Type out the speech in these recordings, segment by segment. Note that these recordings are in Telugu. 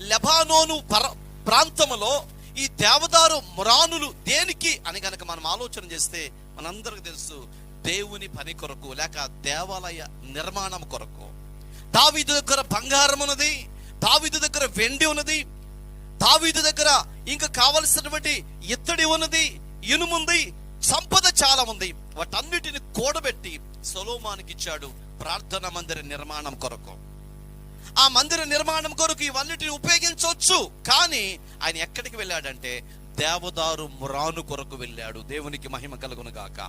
లెబానోను పర ప్రాంతములో ఈ దేవదారు మురానులు దేనికి అని గనక మనం ఆలోచన చేస్తే మనందరికి తెలుసు దేవుని పని కొరకు లేక దేవాలయ నిర్మాణం కొరకు. దావిదు దగ్గర బంగారం ఉన్నది దావిదు దగ్గర వెండి ఉన్నది దావిదు దగ్గర ఇంకా కావలసినటువంటి ఇత్తడి ఉన్నది ఇనుముంది సంపద చాలా ఉంది. వాటన్నిటిని కూడబెట్టి సొలోమానికి ఇచ్చాడు ప్రార్థన మందిర నిర్మాణం కొరకు. ఆ మందిర నిర్మాణం కొరకు ఇవన్నిటిని ఉపయోగించవచ్చు. కానీ ఆయన ఎక్కడికి వెళ్ళాడంటే దేవదారు మురాను కొరకు వెళ్ళాడు. దేవునికి మహిమ కలుగును గాక.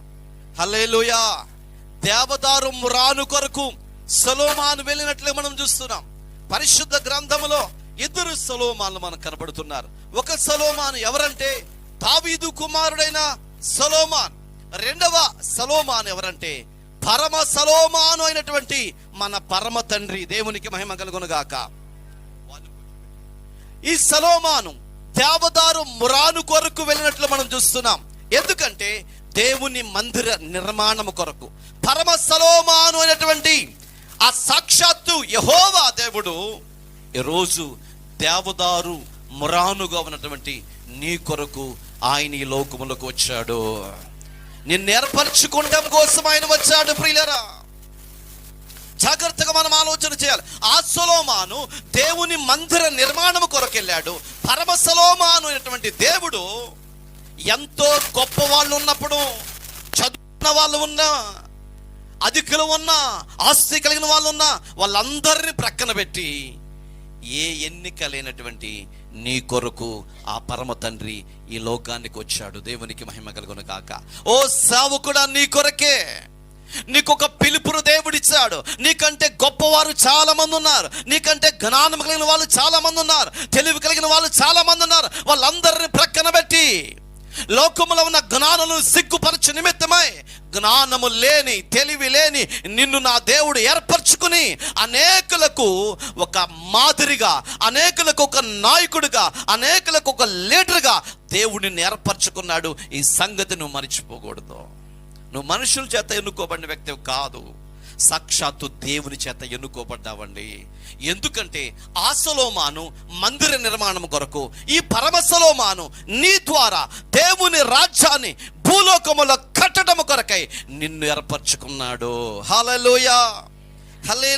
హలేలుయా దేవదారు మురాను కొరకు సలోమాను వెళ్ళినట్లే మనం చూస్తున్నాం. పరిశుద్ధ గ్రంథములో ఇద్దరు సలోమాన్లు మనకు కనబడుతున్నారు. ఒక సలోమాను ఎవరంటే? దావీదు కుమారుడైన సలోమాన్. రెండవ సలోమాన్ ఎవరంటే? పరమ సలోమాను అయినటువంటి మన పరమ తండ్రి దేవునికి మహిమ కలుగునుగాక ఈ సలోమాను దేవదారు మురాను కొరకు వెళ్ళినట్లు మనం చూస్తున్నాం. ఎందుకంటే దేవుని మందిర నిర్మాణం కొరకు. పరమ సలోమాను అయినటువంటి ఆ సాక్షాత్తు యహోవా దేవుడు ఈరోజు దేవదారు మురానుగా ఉన్నటువంటి నీ కొరకు ఆయన ఈ లోకములకు వచ్చాడు. నిన్ను ఏర్పరచుకోవడం కోసం ఆయన వచ్చాడు ప్రియులరా. జాగ్రత్తగా మనం ఆలోచన చేయాలి. ఆ సొలోమాను దేవుని మందిర నిర్మాణం కొరకు వెళ్ళాడు పరమ సొలోమాను అనేటువంటి దేవుడు ఎంతో గొప్ప వాళ్ళు ఉన్నప్పుడు చదువుకున్న వాళ్ళు ఉన్నా అధికులు ఉన్నా ఆస్తి కలిగిన వాళ్ళు ఉన్నా వాళ్ళందరినీ ప్రక్కన పెట్టి ఏ ఎన్నిక లేనటువంటి నీ కొరకు ఆ పరమ తండ్రి ఈ లోకానికి వచ్చాడు. దేవునికి మహిమ కలుగును కాక ఓ సావు కూడా నీ కొరకే. నీకు ఒక పిలుపును దేవుడిచ్చాడు. నీకంటే గొప్పవారు చాలా మంది ఉన్నారు. నీకంటే జ్ఞానం కలిగిన వాళ్ళు చాలా మంది ఉన్నారు. తెలివి కలిగిన వాళ్ళు చాలా మంది ఉన్నారు. వాళ్ళందరిని ప్రక్కన పెట్టి లోకములో ఉన్న జ్ఞానులు సిగ్గుపరచు నిమిత్తమై జ్ఞానము లేని తెలివి లేని నిన్ను నా దేవుడు ఏర్పరచుకుని అనేకులకు ఒక మాదిరిగా అనేకులకు ఒక నాయకుడిగా అనేకులకు ఒక లీడర్గా దేవుడిని ఏర్పరచుకున్నాడు. ఈ సంగతి నువ్వు మర్చిపోకూడదు. నువ్వు మనుషుల చేత ఎన్నుకోబడిన వ్యక్తి కాదు. సాక్షాత్తు దేవుని చేత ఎన్నుకోబడ్డావండి. ఎందుకంటే ఆ మందిర నిర్మాణం కొరకు ఈ పరమసలోమాను నీ ద్వారా దేవుని రాజ్యాన్ని భూలోకములో కట్టడం కొరకై నిన్ను ఏర్పరచుకున్నాడు. హలలోయ హలే